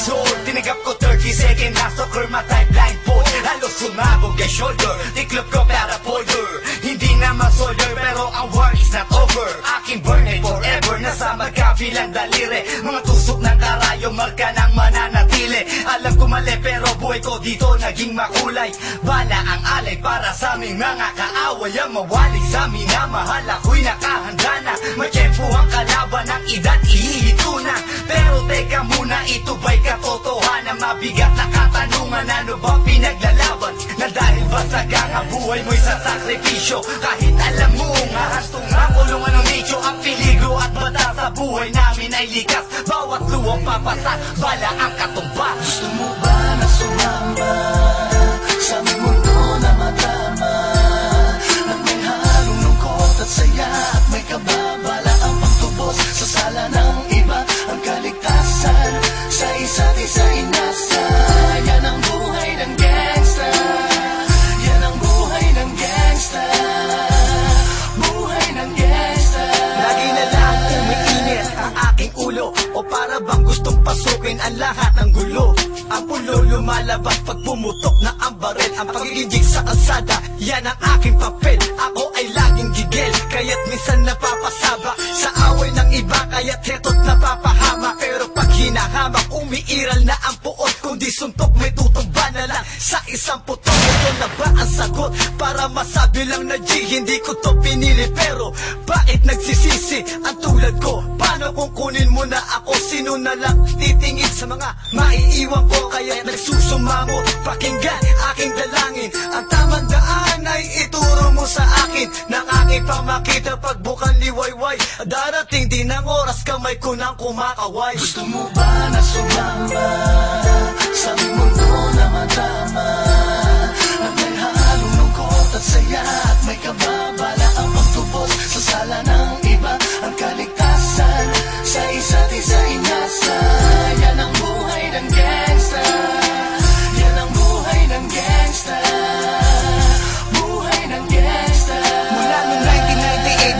years old Tinigap ko 30 second Nasa kurma type blindfold Halos sumabog ang shoulder Tiklop ko para folder Hindi na masolder Pero ang war is not over. Aking burn forever Nasa magkabilang daliri. Mga tusok ng karayo Marka ng mananatili Alam ko mali pero buhay ko dito Naging makulay. Bala ang alay para sa aming mga kaaway. Ang mawalik sa minamahal Ako'y nakahanda na. May tiyempo ang kalaban ng edad Ihihito na. Pero teka muna ito ba'y katotohanan Mabigat na katanungan? Ano ba pinaglalaban? Na dahil basagang ang buhay mo'y sa sakripisyo? Kahit alam mo nga hastong ang nicho Ang peligro at bata sa buhay namin ay likas. Bawat luwang papasa Bala ang katumba. Gusto mo ba na sumamba ang lahat ng gulo. Ang pulo lumalabas pag pumutok na ang baril. Ang pagiging sa kalsada, yan ang aking papel. Ako ay laging gigil, kaya't minsan napapasaba Para masabi lang na G, hindi ko to pinili Pero bakit nagsisisi ang tulad ko? Paano kung kunin mo na ako? Sino na lang titingin sa mga maiiwan ko? Kaya nagsusumamo, pakinggan aking dalangin Ang tamang daan ay ituro mo sa akin Nang aking pamakita pagbukan liwayway Darating din ang oras kamay ko nang kumakaway Gusto mo ba na sumamba Sa mundo na madama at saya At may kababala ang pagtubos Sa sala ng iba. Ang kaligtasan Sa isa't isa inasa Yan ang buhay ng gangsta. Yan ang buhay ng gangsta. Buhay ng gangsta. Mula noong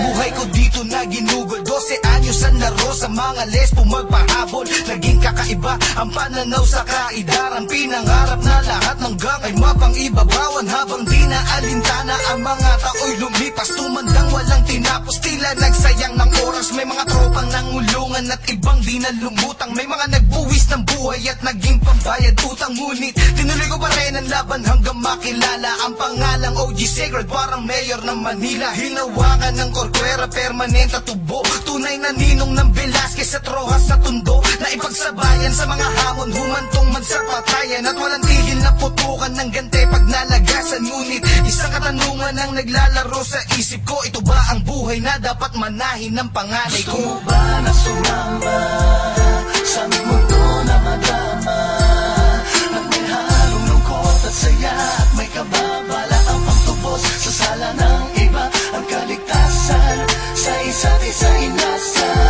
1998, buhay ko dito na ginugol. 12 anyos ang laro sa mga lesbo magpahabol Naging kakaiba ang pananaw sa kaidaran Pinangarap na lahat ng gang ay mapangibabawan Habang di na alintana ang mga tao'y lumipas Tumandang walang tinapos, tila nagsayang ng oras May mga tropang nangulungan at ibang di na lumutang May mga nagbuwis ng buhay at naging pambayad utang. Ngunit tinuloy ko pa rin ang laban hanggang makilala. Ang pangalang OG Sacred parang mayor ng Manila. Hinawakan ng korkwera permanent at tubo. Tunay na ninong ng Velasquez sa troha sa tundo Na ipagsabayan sa mga hamon Humantong man sa patayan At walang tigil na putukan ng gante Pag nalagasan Ngunit isang katanungan ang naglalaro sa isip ko Ito ba ang buhay na dapat manahin ng panganay ko? Gusto mo ba na sumamba? Sa mundo na madama Na may halong lungkot at saya At may kababala ang pagtubos Sa sala ng iba Ang kaligtasan Sa isa't isa inasal